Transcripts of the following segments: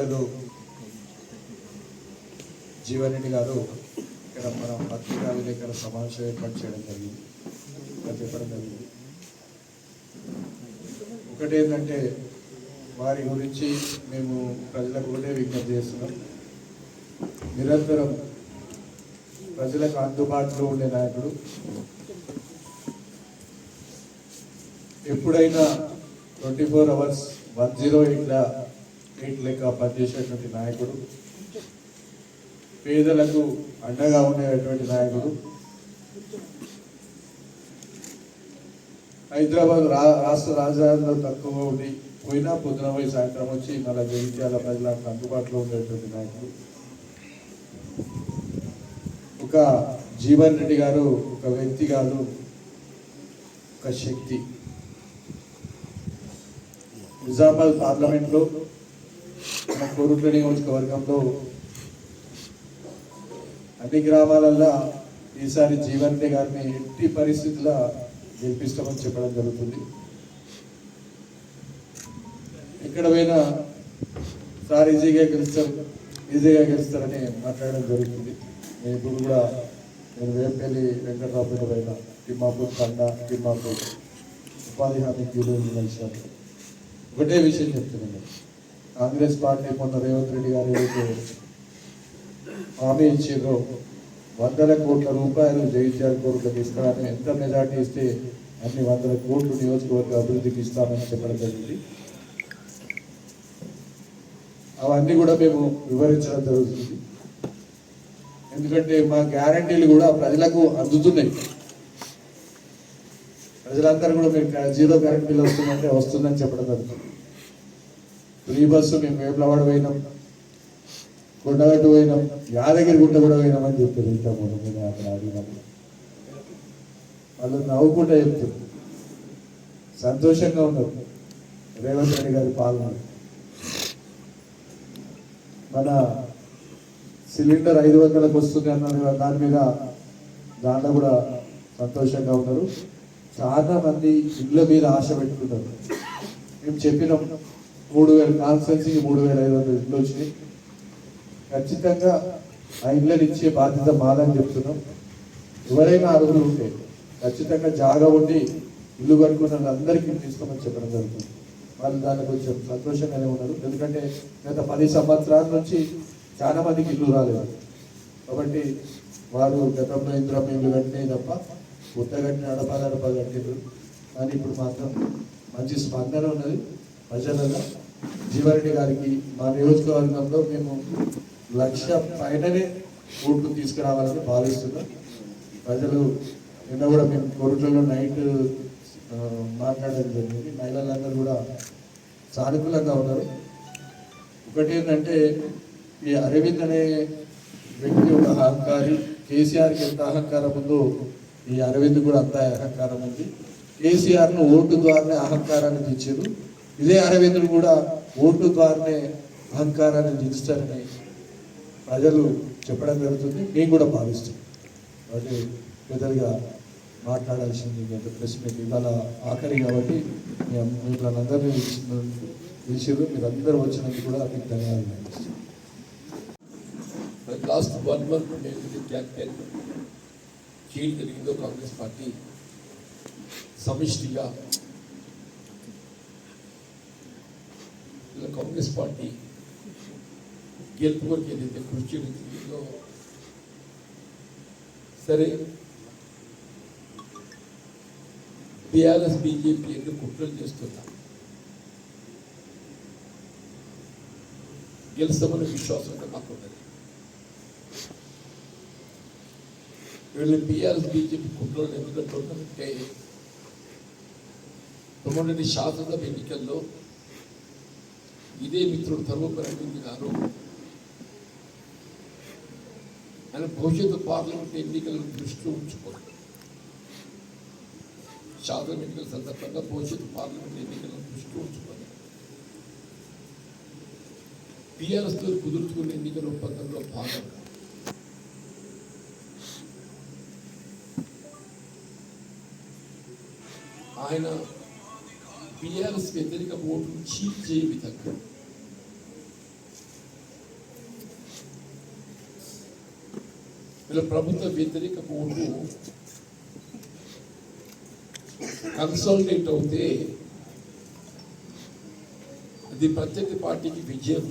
పెద్దలు జీవరెడ్డి గారు ఇక్కడ మన పత్రికా విలేకరుల సమావేశం ఏర్పాటు చేయడం జరిగింది. చెప్పడం జరిగింది. ఒకటేంటంటే వారి గురించి మేము ప్రజలకు ఒకటే విజ్ఞప్తి చేస్తున్నాం. నిరంతరం ప్రజలకు అందుబాటులో ఉండే నాయకుడు ఎప్పుడైనా twenty four hours one zero ఎయిట్లా eight లెక్క పనిచేసేటువంటి నాయకుడు పేదలకు అండగా ఉండేటువంటి నాయకుడు. హైదరాబాద్ రా రాష్ట్ర రాజధానిలో తక్కువ ఉండి పోయినా పొద్దున పోయి సాయంత్రం వచ్చి మన జగిత్యాల ప్రజలకు అందుబాటులో ఉండేటువంటి నాయకుడు. ఒక జీవన్ రెడ్డి గారు ఒక వ్యక్తి కాదు ఒక శక్తి. నిజామాబాద్ పార్లమెంట్లో మన కోరుట్ల నియోజకవర్గంలో అన్ని గ్రామాలల్లో ఈసారి జీవన్ గారిని ఎట్టి పరిస్థితుల్లో గెలిపిస్తామని చెప్పడం జరుగుతుంది. ఎక్కడ పోయినా సార్ ఈజీగా గెలుస్తారు ఈజీగా గెలుస్తారని మాట్లాడడం జరుగుతుంది. నేను ఇప్పుడు కూడా నేను వేపల్లి వెంకటరావుపేట పైన తిమ్మాపూర్ కండ తిమ్మాపూర్ ఉపాధి హామీ క్యూలో ఒకటే విషయం చెప్తున్నాను. కాంగ్రెస్ పార్టీ మొన్న రేవంత్ రెడ్డి గారు ఏదైతే హామీ ఇచ్చిందో వందల కోట్ల రూపాయలు జగిత్యాల కోర్టులకు ఇస్తారని ఎంత మెజార్టీ ఇస్తే అన్ని వందల కోట్లు నియోజకవర్గ అభివృద్ధికి ఇస్తామని చెప్పడం జరిగింది. అవన్నీ కూడా మేము వివరించడం జరుగుతుంది. ఎందుకంటే మా గ్యారంటీలు కూడా ప్రజలకు అందుతున్నాయి. ప్రజలందరూ కూడా మీరు జీరో గ్యారంటీలు వస్తుందంటే వస్తుందని చెప్పడం జరుగుతుంది. ఫ్రీ బస్సు మేము వేపలవాడ పోయినాం. కొండగట్టు పోయినాం. యాదగిరి గుట్ట కూడా పోయినామని చెప్పారు ఇంత ముందు నేను అక్కడ అడిగినప్పుడు వాళ్ళు నవ్వుకుంటా చెప్తారు సంతోషంగా ఉన్నారు. రేవంత్ రెడ్డి గారి పాలన. మన సిలిండర్ ఐదు వందలకు వస్తుంది అన్న దాని మీద దాంట్లో కూడా సంతోషంగా ఉన్నారు. చాలా మంది ఇళ్ళ మీద ఆశ పెట్టుకున్నారు. మేము చెప్పినాం. మూడు వేల కాన్స్టెన్సీకి మూడు వేల ఐదు వందల ఇళ్ళు వచ్చినాయి. ఖచ్చితంగా ఆ ఇళ్ళని ఇచ్చే బాధ్యత మాదని చెప్తున్నాం. ఎవరైనా అర్హులు ఉంటే ఖచ్చితంగా జాగా ఉండి ఇల్లు కట్టుకున్న వాళ్ళందరికీ తీసుకోమని చెప్పడం జరుగుతుంది. వాళ్ళు దాన్ని కొంచెం సంతోషంగానే ఉన్నారు. ఎందుకంటే గత పది సంవత్సరాల నుంచి చాలా మందికి ఇల్లు రాలేదు. కాబట్టి వారు గతంలో ఇంద్రం ఇల్లు కట్టినాయి తప్ప కొత్త కట్టిన అడపాలు అడపాలు కట్టిండ్రు. కానీ ఇప్పుడు మాత్రం మంచి స్పందన ఉన్నది. ప్రజలలో జీవారెడ్డి గారికి మా నియోజకవర్గంలో మేము లక్ష పైననే ఓట్లు తీసుకురావాలని భావిస్తున్నాం. ప్రజలు నిన్న కూడా మేము కోరుట్లలో నైట్ మాట్లాడడం జరిగింది. మహిళలందరూ కూడా సానుకూలంగా ఉన్నారు. ఒకటి ఏంటంటే ఈ అరవింద్ అనే వ్యక్తి ఒక అహంకారి. కేసీఆర్కి ఎంత అహంకారం ఉందో ఈ అరవింద్ కూడా అంత అహంకారం ఉంది. కేసీఆర్ను ఓటు ద్వారానే అహంకారాన్ని తెచ్చారు ఇదే అరవిందుడు కూడా ఓటు ద్వారానే అహంకారాన్ని దించుతారని ప్రజలు చెప్పడం జరుగుతుంది. నేను కూడా భావిస్తాను కాబట్టి పెద్దలుగా మాట్లాడాల్సింది గత ప్రెస్ మీట్. ఇవాళ ఆఖరి కాబట్టి మిమ్మల్ని అందరినీ పిలిచారు మీరు అందరూ వచ్చినందుకు కూడా మీకు ధన్యవాదాలు లాస్ట్ వన్ మంత్ మేము క్యాంపెయిన్ చీల్ జరిగిందో కాంగ్రెస్ పార్టీ సమిష్టిగా ఇలా కాంగ్రెస్ పార్టీ గెలుపు వరకు ఏదైతే కృషి చేయడం సరే బీఆర్ఎస్ బీజేపీ ఎన్ని కుట్రలు చేస్తున్నా గెలుస్తామనే విశ్వాసం అంటే మాకు ఉన్నది వీళ్ళు బీఆర్ఎస్ బీజేపీ కుట్రలు ఎందుకంటే ఉన్నారంటే మొన్నటి శాసనసభ ఎన్నికల్లో ఇదే మిత్రుడు ధర్మపురి అరవింద్ గారు. ఆయన భవిష్యత్తు పార్లమెంట్ ఎన్నికలను దృష్టిలో ఉంచుకోండి. శాసన ఎన్నికల సందర్భంగా భవిష్యత్తు పార్లమెంట్ ఎన్నికలను దృష్టిలో ఉంచుకోండి. టీఆర్ఎస్తో కుదుర్చుకున్న ఎన్నికల ఒప్పందంలో భాగంగా ఆయన బీఆర్ఎస్ వ్యతిరేక ఓటును చీప్ చేయ విధంగా వీళ్ళ ప్రభుత్వ వ్యతిరేక ఓటు కన్సాలిడేట్ అవుతే అది ప్రత్యర్థి పార్టీకి విజయం.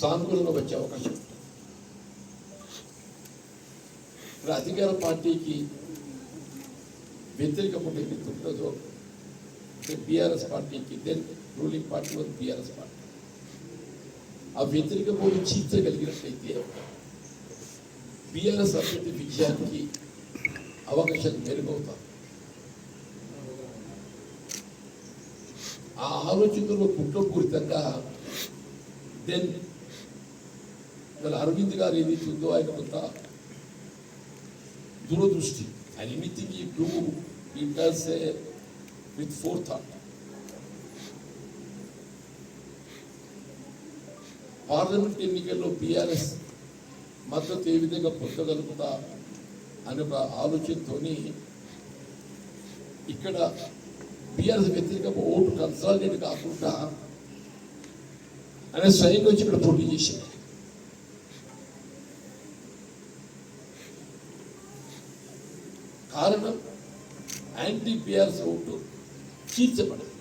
సానుకూలంగా వచ్చే అవకాశం ఉంటుంది. ఇప్పుడు అధికార పార్టీకి వ్యతిరేక ఉండే వ్యక్తి ఉంటుందో బీఆర్ఎస్ పార్టీకి then ruling party one BRS party. ఆ వ్యతిరేక పోటీ చీల్చగలిగినట్లయితే బీఆర్ఎస్ అభ్యర్థి విజయానికి అవకాశాలు మెరుగవుతాయి ఆ ఆలోచనలో కుట్రపూరితంగా దెన్ ఇవాళ అరవింద్ గారు ఏదైతే ఉందో ఆయన కొంత దూరదృష్టి అండ్ ఎనీథింగ్ ఈ do it does with forethought parliament ఎన్నికల్లో బీఆర్ఎస్ మద్దతు ఏ విధంగా పొందగలుగుతా అనే ఒక ఆలోచనతోని ఇక్కడ బీఆర్ఎస్ వ్యతిరేక ఓటు కన్సాలిడేట్ కాకుండా అనే స్వయంగా వచ్చి ఇక్కడ పోటీ చేసింది కారణం యాంటీ బీఆర్ఎస్ ఓటు చీల్చబడదు.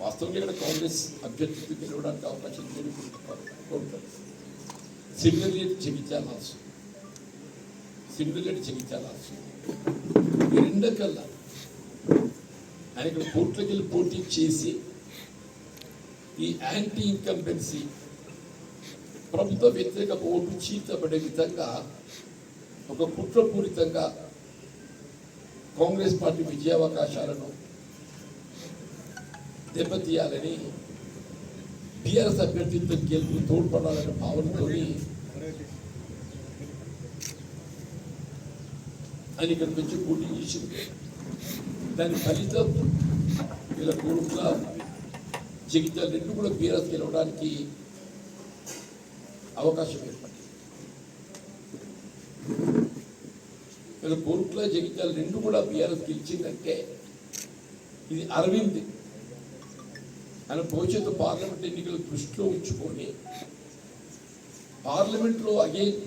వాస్తవంగా ఇక్కడ కాంగ్రెస్ అభ్యర్థి గెలవడానికి అవకాశం లేదు కోరుతారు సిమిలర్లీ జగించాల్సి సిమిలర్లీ జగించాల్సి ఈ రెండకల్లా ఆయన ఇక్కడ వెళ్ళి పోటీ చేసి ఈ యాంటీ ఇన్కంపెన్సీ ప్రభుత్వ వ్యతిరేక ఓటు చీల్చబడే విధంగా ఒక కుట్రపూరితంగా కాంగ్రెస్ పార్టీ విజయావకాశాలను దెబ్బతీయాలని బీఆర్ఎస్ అభ్యర్థితో గెలుపు తోడ్పడాలనే భావనతో ఆయన ఇక్కడికి వచ్చి పోటీ చేసింది. దాని ఫలితం వీళ్ళ కొడుకుల జగిత్యాల రెండు కూడా బీఆర్ఎస్ గెలవడానికి అవకాశం ఏర్పడింది. వీళ్ళ కోరుట్ల జగిత్యాల రెండు కూడా బీఆర్ఎస్ గెలిచిందంటే ఇది అరవింద్ ఆయన భవిష్యత్తు పార్లమెంట్ ఎన్నికలు దృష్టిలో ఉంచుకొని పార్లమెంట్లో అగైన్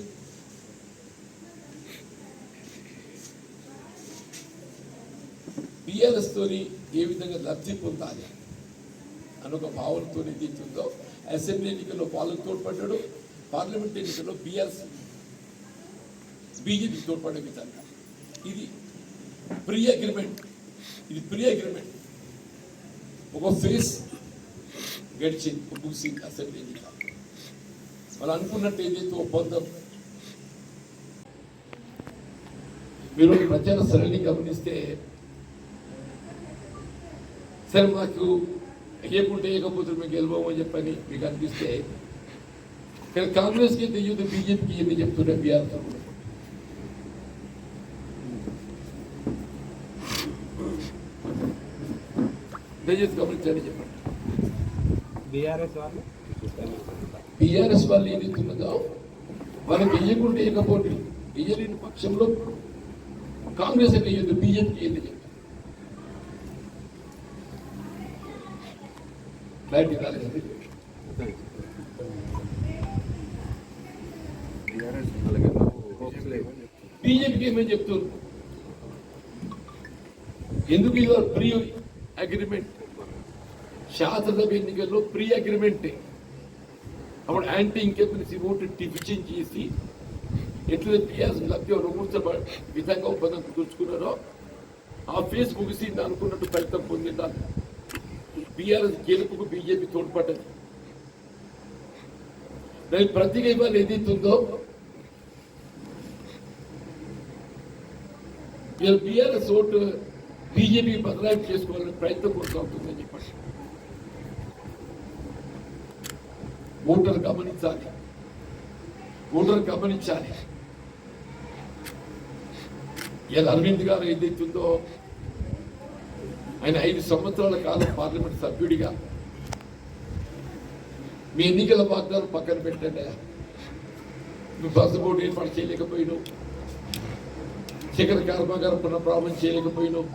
బీఆర్ఎస్ తోని ఏ విధంగా లబ్ధి పొందాలి అని ఒక భావనతో ఏదైతుందో అసెంబ్లీ ఎన్నికల్లో పాలకు తోడ్పడ్డాడు పార్లమెంట్ ఎన్నికల్లో బీఆర్ఎస్ బీజేపీ తోడ్పడే విధంగా. ఇది ప్రీ అగ్రిమెంట్ ఇది ప్రీ అగ్రిమెంట్. ఒక ఫేస్ గడిచింది ముగిసింది అసెంబ్లీ ఎన్నిక వాళ్ళు అనుకున్నట్టు ఏదైతే ఒప్పందం మీరు ప్రచార సరళి గమనిస్తే సరే మాకు వేయకుంటే వేయకపోతే మేము గెలవమని చెప్పని మీకు అనిపిస్తే కానీ కాంగ్రెస్కి ఎంత ఇయ్యదు బీజేపీకి ఎన్ని చెప్తుండే బీఆర్ తరఫున దయచేసి గమనించండి చెప్పండి బీఆర్ఎస్ వాళ్ళు? బీఆర్ఎస్ వాళ్ళు ఏదైతున్నదో వాళ్ళకి వెయ్యకుంటే ఇకపోతే వెయ్యలేని పక్షంలో కాంగ్రెస్ వెయ్యొద్దు బీజేపీకి ఏంది చెప్తారు క్లారిటీ రాలేదు? బీజేపీకి ఏమని చెప్తున్నారు ఎందుకు ఇది ప్రీ అగ్రిమెంట్? శాసనసభ ఎన్నికల్లో ప్రీ అగ్రిమెంటే. అప్పుడు యాంటీ ఇంకెంపల్సీ ఓటు డిఫిషన్ చేసి ఎట్లయితే పిఆర్ఎస్ లబ్ధి రుమూర్చ విధంగా ఒప్పందం కుదుర్చుకున్నారో ఆ ఫేస్ ముగిసి అనుకున్నట్టు ఫలితం పొందిండాలి. బీఆర్ఎస్ గెలుపుకు బీజేపీ తోడ్పడ్డది. దానికి ప్రతిగా ఇవాళ ఏదైతుందో బీఆర్ఎస్ ఓటు బీజేపీ బదలాయింపు చేసుకోవాలని ప్రయత్నం కొనసాగుతుందని చెప్పండి ఓటర్ గమనించాలి. ఓటర్ గమనించాలి. ఇలా అరవింద్ గారు ఏదైతుందో ఆయన ఐదు సంవత్సరాల కాలం పార్లమెంట్ సభ్యుడిగా. మీ ఎన్నికల వాగ్దానం పక్కన పెట్టండి. నువ్వు బస్సు బోర్డు ఏర్పాటు చేయలేకపోయినావు. శిఖర కర్మాగారం పునఃప్రారంభం చేయలేకపోయినావు.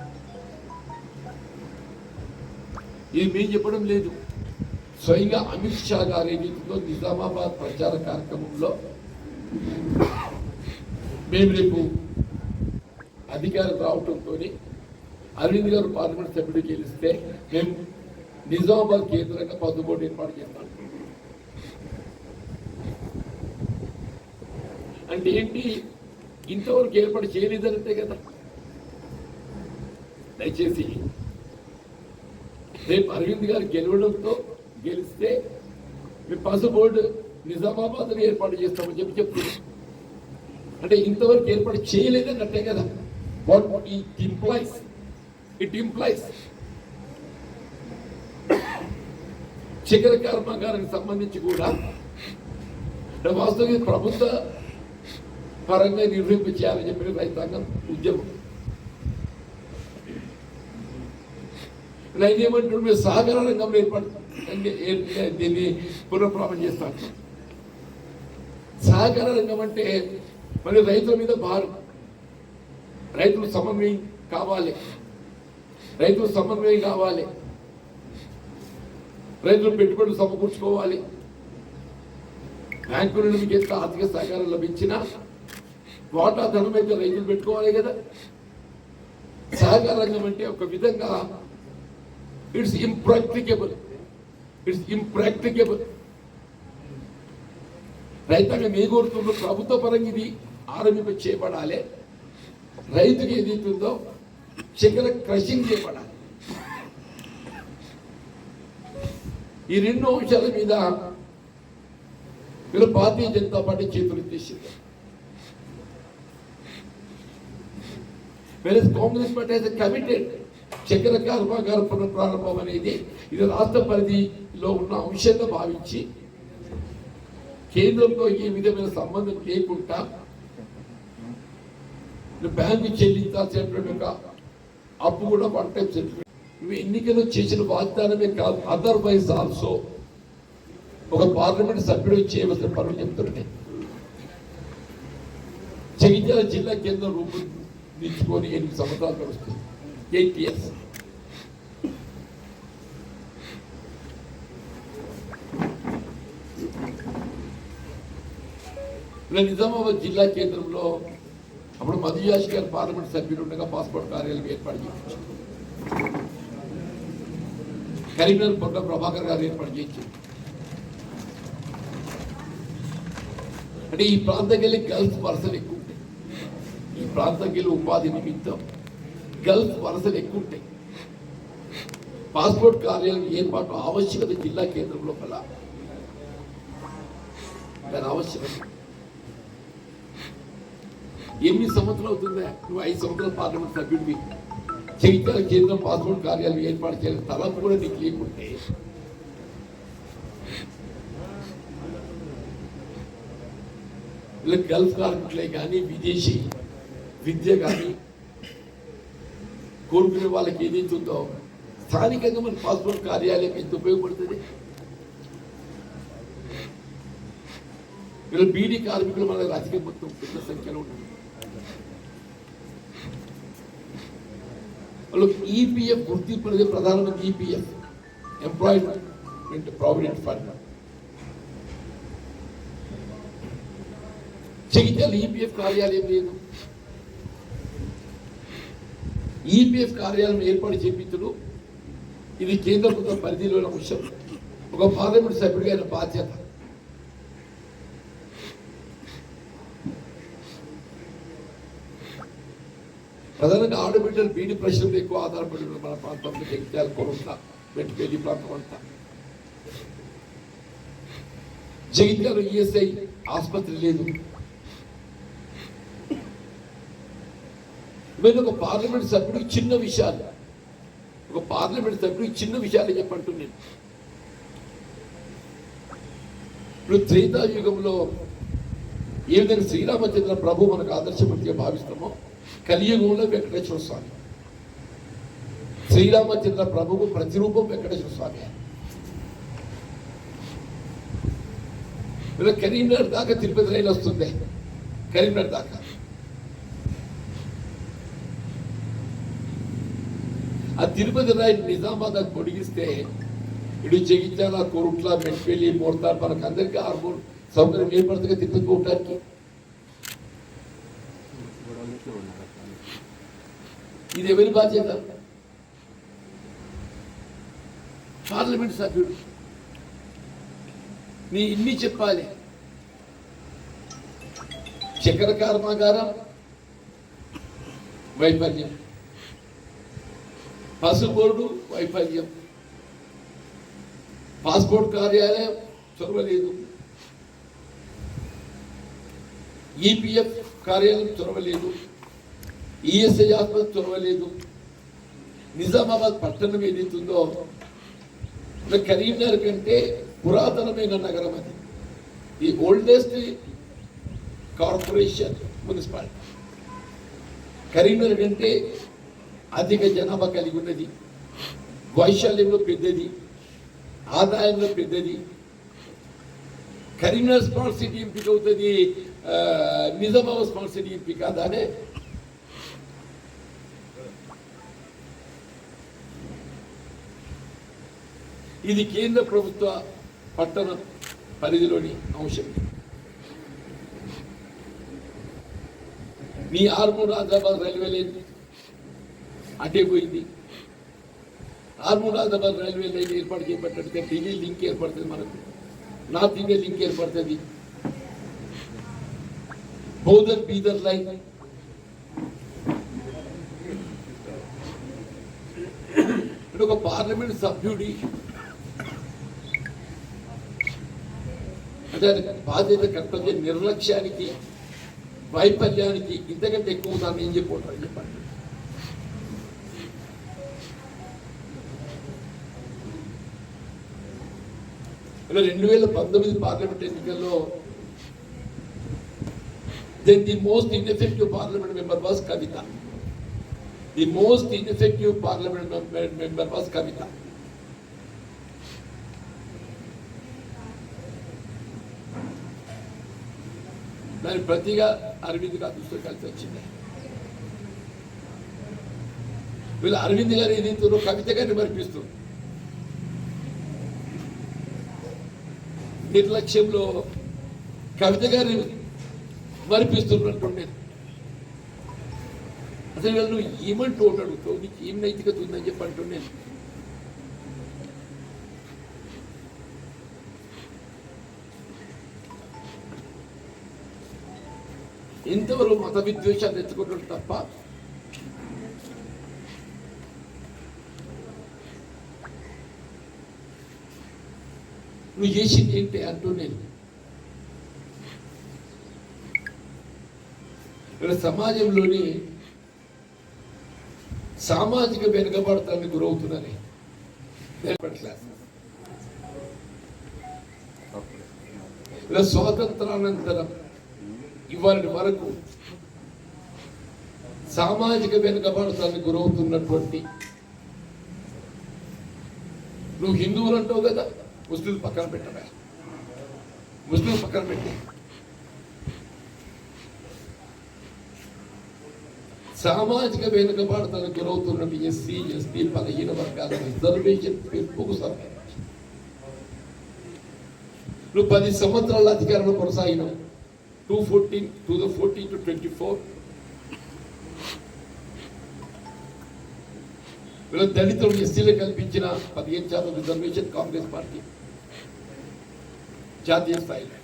ఇది మేము చెప్పడం లేదు. స్వయంగా అమిత్ షా గారు ఏదైతుందో నిజామాబాద్ ప్రచార కార్యక్రమంలో మేము రేపు అధికారం రావటంతో అరవింద్ గారు పార్లమెంట్ సభ్యుడు గెలిస్తే మేము నిజామాబాద్ కేంద్రంగా పద్దుబోటు ఏర్పాటు చేస్తాం. అంటే ఏంటి? ఇంతవరకు ఏర్పాటు చేయలేదంటే కదా. దయచేసి రేపు అరవింద్ గారు గెలవడంతో గెలిస్తే మీ పసు బోర్డు నిజామాబాద్ ఏర్పాటు చేస్తామని చెప్పి చెప్తున్నారు అంటే ఇంతవరకు ఏర్పాటు చేయలేదన్నట్టే కదా. What it implies it implies చక్కెర కర్మాగారానికి సంబంధించి కూడా అంటే ప్రభుత్వ పరంగా నిర్వహింప చేయాలని చెప్పిన రైతాంగం ఉద్యమం. ఆయన ఏమంటాడు మీరు సహకార రంగంలో ఏర్పాటు దీన్ని పునఃప్రారంభం చేస్తాను సహకార రంగం అంటే మరి రైతుల మీద భారం. రైతులు సమన్వయం కావాలి. రైతులు సమన్వయం కావాలి. రైతులు పెట్టుబడులు సమకూర్చుకోవాలి. బ్యాంకుల నుండి ఎంత ఆర్థిక సహకారం లభించినా వాటా ధనం అయితే రైతులు పెట్టుకోవాలి కదా. సహకార రంగం అంటే ఒక విధంగా ఇట్స్ ఇంప్రాక్టికబుల్ ఇట్స్ ఇంప్రాక్టికబుల్ రైతాంగం ఏ కోరుతుందో ప్రభుత్వ పరంగా ఇది ఆరంభింప చేయబడాలి. రైతుకి ఏదైతుందో చక్కెర క్రషింగ్ చేయబడాలి. ఈ రెండు అంశాల మీద మీరు భారతీయ జనతా పార్టీ చేతులు తీసింది versus Congress party has committed చక్కెర కర్మాగార పునఃప్రారంభం అనేది ఇది రాష్ట్ర పరిధిలో ఉన్న అంశంగా భావించి కేంద్రంతో ఏ విధమైన సంబంధం లేకుండా బ్యాంకు చెల్లించాల్సినటువంటి ఒక అప్పు కూడా వన్ టైం సెటిల్మెంట్ ఇవి ఎన్నికలు చేసిన వాగ్దానమే కాదు అదర్వైజ్ ఆల్సో ఒక పార్లమెంట్ సభ్యుడు చేయవలసిన పనులు చెప్తుంటాయి జగిత్యాల జిల్లా కేంద్రం రూపొందించుకొని ఎనిమిది సంవత్సరాలు నడుస్తుంది ఎయిట్ ఇయర్స్ నిజామాబాద్ జిల్లా కేంద్రంలో అప్పుడు మధుయాష్ గారు పార్లమెంట్ సభ్యులు ఉండగా పాస్పోర్ట్ కార్యాలయం ఏర్పాటు చేయించారు. కరీంనగర్ పొట్ట ప్రభాకర్ గారు ఏర్పాటు చేయించారు. అంటే ఈ ప్రాంతంకి వెళ్ళి గల్ఫ్ వలసలు ఎక్కువ ఉంటాయి. ఈ ప్రాంతంకి వెళ్ళి ఉపాధి నిమిత్తం గల్ఫ్ వలసలు ఎక్కువ ఉంటాయి. పాస్పోర్ట్ కార్యాలయం ఏర్పాటు ఆవశ్యకత జిల్లా కేంద్రం లోపల. దాని ఆవశ్యకత. ఎనిమిది సంవత్సరాలు అవుతుందా? నువ్వు ఐదు సంవత్సరాలు పార్లమెంట్ సభ్యుడివి. చైతన్య కేంద్రం పాస్పోర్ట్ కార్యాలయం ఏర్పాటు చేయాలి తలపు కూడా నీకు లేకుంటే. గల్ఫ్ కార్మికులే కానీ విదేశీ విద్య కానీ కోరుకునే వాళ్ళకి ఏదైతే ఉందో స్థానికంగా మన పాస్పోర్ట్ కార్యాలయం ఎంత ఉపయోగపడుతుంది? ఇలా బీడీ కార్మికులు మన రాజకీయ మొత్తం పెద్ద సంఖ్యలో ఉన్నారు వాళ్ళు ఈపీఎఫ్ గుర్తింపు అనేది ప్రధానమంత్రి EPF employment provident fund Jagtial EPF కార్యాలయం లేదు. ఈపీఎఫ్ కార్యాలయం ఏర్పాటు చేపించడం ఇది కేంద్ర ప్రభుత్వం పరిధిలో ఉన్న విషయం ఒక పార్లమెంట్ సభ్యుడిగా ఆయన బాధ్యత. ప్రధానంగా ఆడబిడ్డలు బీడి ప్రశ్నలు ఎక్కువ ఆధారపడి ఉన్న మన ప్రాంతంలో జగిత్యాల కొరంత వెంటపల్లి ప్రాంతం అంతా. జగిత్యాల ఈఎస్ఐ ఆసుపత్రి లేదు. మీరు ఒక పార్లమెంట్ సభ్యుడికి చిన్న విషయాలు. ఒక పార్లమెంట్ సభ్యుడికి చిన్న విషయాలు చెప్పంటు నేను ఇప్పుడు త్రేతాయుగంలో ఏ విధంగా శ్రీరామచంద్ర ప్రభు మనకు ఆదర్శమూర్తిగా భావిస్తామో కలియుగంలో వెంకటేశ్వర స్వామి. శ్రీరామచంద్ర ప్రభువు ప్రతిరూపం వెంకటేశ్వర స్వామి. ఇలా కరీంనగర్ దాకా తిరుపతి రైలు వస్తుంది కరీంనగర్ దాకా. ఆ తిరుపతి రాయిని నిజామాబాద్ పొడిగిస్తే ఇటు జగిత్యాల కోరుట్ల మెట్పల్లి మోర్తాడ్ మనకు అందరికీ హార్మోన్ సౌకర్యం ఏర్పడుతుంది తిరుపతి ఉండడానికి ఇది ఎవరి బాధ్యత? పార్లమెంట్ సభ్యుడు. నీ ఇన్ని చెప్పాలి. చక్కెర కర్మాగారం వైఫల్యం. పసు వైఫల్యం. పాస్పోర్ట్ కార్యాలయం చొరవలేదు. ఈపీఎఫ్ కార్యాలయం చొరవలేదు. ఈఎస్ఐ ఆసుపత్రి చొరవలేదు. నిజామాబాద్ పట్టణం ఏదైతుందో కరీంనగర్ కంటే పురాతనమైన నగరం అది. The oldest corporation municipality. Karimnagar కంటే అధిక జనాభా కలిగి ఉన్నది. వైశాల్యంలో పెద్దది. ఆదాయంలో పెద్దది. కరీంనగర్ స్మార్ట్ సిటీ ఎంపిక అవుతుంది నిజామాబాద్ స్మార్ట్ సిటీ ఎంపిక కాదానే ఇది కేంద్ర ప్రభుత్వ పట్టణ పరిధిలోని అంశం. మీ ఆర్మూర్ హైదరాబాద్ రైల్వే లైన్ అటే పోయింది. ఆరు ఆదిలాబాద్ రైల్వే లైన్ ఏర్పాటు చేయబట్టినట్టుగా ఢిల్లీ లింక్ ఏర్పడుతుంది మనకు. నార్త్ ఇండియా లింక్ ఏర్పడుతుంది. బౌద్ధర్ బీదర్ లైన్. ఒక పార్లమెంట్ సభ్యుడి అంటే బాధ్యత కర్తవ్య నిర్లక్ష్యానికి వైఫల్యానికి ఇంతకంటే ఎక్కువ దాన్ని ఏం చెప్పుకుంటారు చెప్పండి. ఇలా రెండు వేల పంతొమ్మిది పార్లమెంట్ ఎన్నికల్లో then the most ineffective parliament member was Kavitha the most ineffective parliament member was Kavitha దాని ప్రతిగా అరవింద్ గారు దృష్టిలో కలిసి వచ్చింది వీళ్ళు అరవింద్ గారు ఏదైతుందో కవిత గారిని మరిపిస్తుంది నిర్లక్ష్యంలో కవిత గారు మరిపిస్తున్నట్టుండేది. అసలు వీళ్ళు నువ్వు ఏమంటూ అడుగుతావు నీకు ఏం నైతికత ఉందని చెప్పి అంటుండే ఎంతవరకు మత విద్వేషాలు ఎత్తుకుంటాడు తప్ప నువ్వు చేసింది ఏంటి అంటూ నేను. ఇక్కడ సమాజంలోని సామాజిక వెనుకబడతానికి గురవుతున్నారని ఇలా స్వాతంత్రానంతరం ఇవాళ వరకు సామాజిక వెనుకబడతానికి గురవుతున్నటువంటి నువ్వు హిందువులు అంటావు కదా. ముస్లిం పక్కన పెట్టరా ముస్లిం పక్కన పెట్టి సామాజిక వెనుకబాటుతలకు గురవుతున్న ఎస్సీ ఎస్టీ బలహీన వర్గాల రిజర్వేషన్ పెంపుకు సంబంధించి నువ్వు పది సంవత్సరాల అధికారంలో కొనసాగినావు two fourteen to the fourteen to twenty four వీళ్ళ దళితులు ఎస్సీలు కల్పించిన పదిహేను శాతం రిజర్వేషన్ కాంగ్రెస్ పార్టీ జాతీయ స్థాయిలో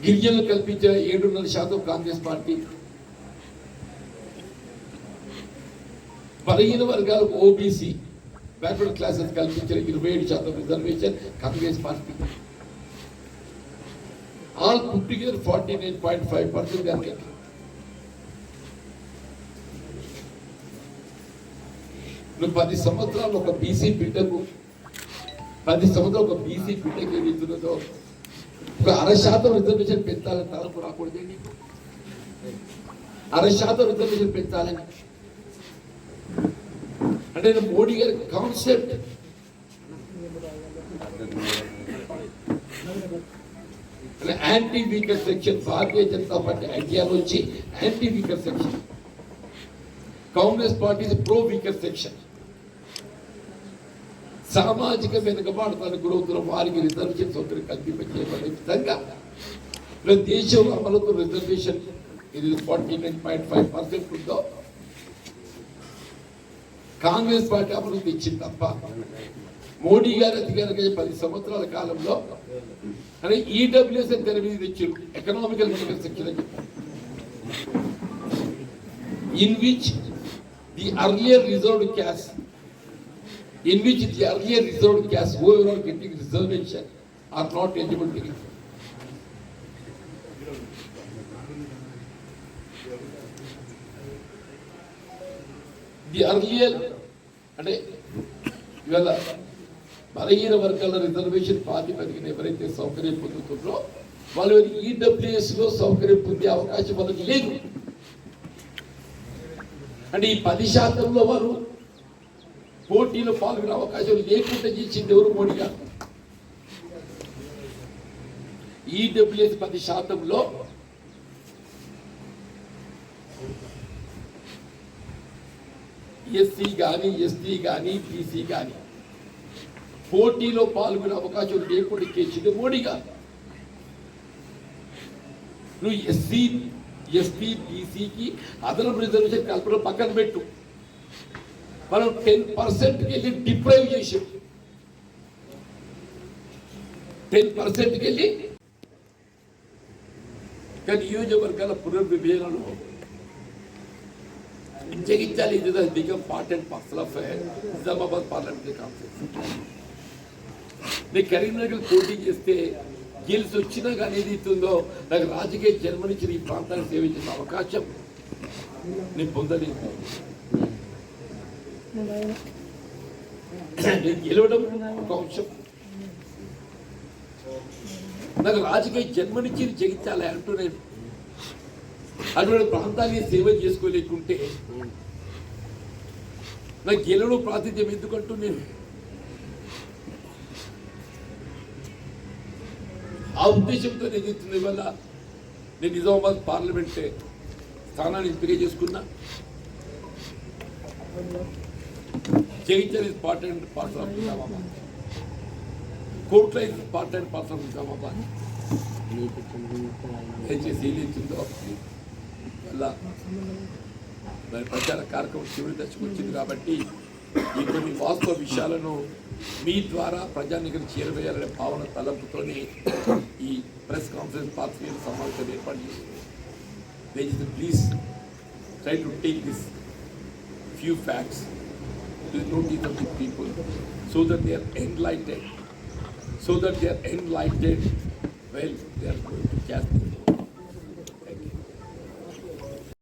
గిరిజనులు కల్పించిన ఏడున్నర శాతం కాంగ్రెస్ పార్టీ బలహీన వర్గాలకు ఓబీసీ బ్యాక్వర్డ్ క్లాసెస్ కల్పించిన ఇరవై ఏడు శాతం reservation Congress party all put together forty nine point five percent దానికి నువ్వు పది సంవత్సరాలు ఒక బీసీ బిడ్డకు పది సంవత్సరాలు ఒక బీసీ బిడ్డకి ఏదైతున్నదో ఒక అర శాతం రిజర్వేషన్ పెంచాలని తలపు రాకూడదే నీకు అర శాతం రిజర్వేషన్ పెంచాలని అంటే నేను మోడీ గారి concept anti weaker section Bharatiya Janata party ideology anti weaker section Congress party pro weaker section సామాజిక వెనుకబాటుతానికి గురవుతున్న వారికి రిజర్వేషన్ సౌకర్యం కల్పించే విధంగా దేశంలో అమలుతో రిజర్వేషన్ ఇది forty nine point five percent ఉందో కాంగ్రెస్ పార్టీ అభివృద్ధి ఇచ్చింది తప్ప మోడీ గారు అధికారిగా పది సంవత్సరాల కాలంలో అని ఈడబ్ల్యూఎస్ అని తెర తెచ్చారు. ఎకనామికల్ సెక్షన్ అని చెప్పారు. In which the earlier reserved caste in which the earlier reserved caste, whoever are getting reservation, are not eligible to get. The earlier, అంటే ఇవాళ బలహీన వర్గాల రిజర్వేషన్ ప్రాతిపదికన ఎవరైతే సౌకర్యం పొందుతున్నారో వాళ్ళు ఈడబ్ల్యూఎస్ లో సౌకర్యం పొందే అవకాశం వాళ్ళకి లేదు అంటే ఈ పది శాతంలో వారు పోటీలో పాల్గొనే అవకాశం లేకుండా చేసింది ఎవరు మోడీ గారు? ఈడబ్ల్యూఎస్ పది శాతంలో ఎస్సీ కానీ ఎస్టీ కానీ బీసీ కానీ పోటీలో పాల్గొనే అవకాశం లేకుండా చేసింది మోడీ గారు. నువ్వు ఎస్సీ ఎస్టీ బీసీకి అదనపు రిజర్వేషన్ కల్పన పక్కన పెట్టు. మనం టెన్ పర్సెంట్కి వెళ్ళి డిప్రైవ్ చేసాం. టెన్ పర్సెంట్కి వెళ్ళి కానీ నియోజకవర్గాల పునర్విభజనలో జగించాలి ఇది become part and parcel of Nizamabad parliamentary conference. నేను కరీంనగర్ పోటీ చేస్తే గెలిచి వచ్చినా కానీ ఏది ఇస్తుందో నాకు రాజకీయ జన్మనిచ్చిన ఈ ప్రాంతానికి సేవించిన అవకాశం నేను పొందలేదు గెలవడం ఒక అంశం నాకు రాజకీయ జన్మనిచ్చి జగించాలి అంటూ నేను అటువంటి ప్రాంతాన్ని సేవ చేసుకోలేకుంటే నాకు గెలవడం ప్రాతిథ్యం ఎందుకంటూ నేను ఆ ఉద్దేశంతో నేను చెప్తున్న వల్ల నేను నిజామాబాద్ పార్లమెంట్ స్థానాన్ని ఎంపిక చేసుకున్నా. Jagtial is part and parcel of Nizamabad Korutla is part and parcel of Nizamabad దయచేసి ఏం చెప్తుందో మరి ప్రచార కార్యక్రమం చివరి దశకు వచ్చింది కాబట్టి ఈ కొన్ని వాస్తవ విషయాలను మీ ద్వారా ప్రజానికి చేరవేయాలనే భావన తలంపుతోనే ఈ ప్రెస్ కాన్ఫరెన్స్ పాత్రికేయుల సమావేశం ఏర్పాటు చేసింది. దయచేసి please try to take this few facts to the notice of the people so that they are enlightened. So that they are enlightened, well, they are going to cast.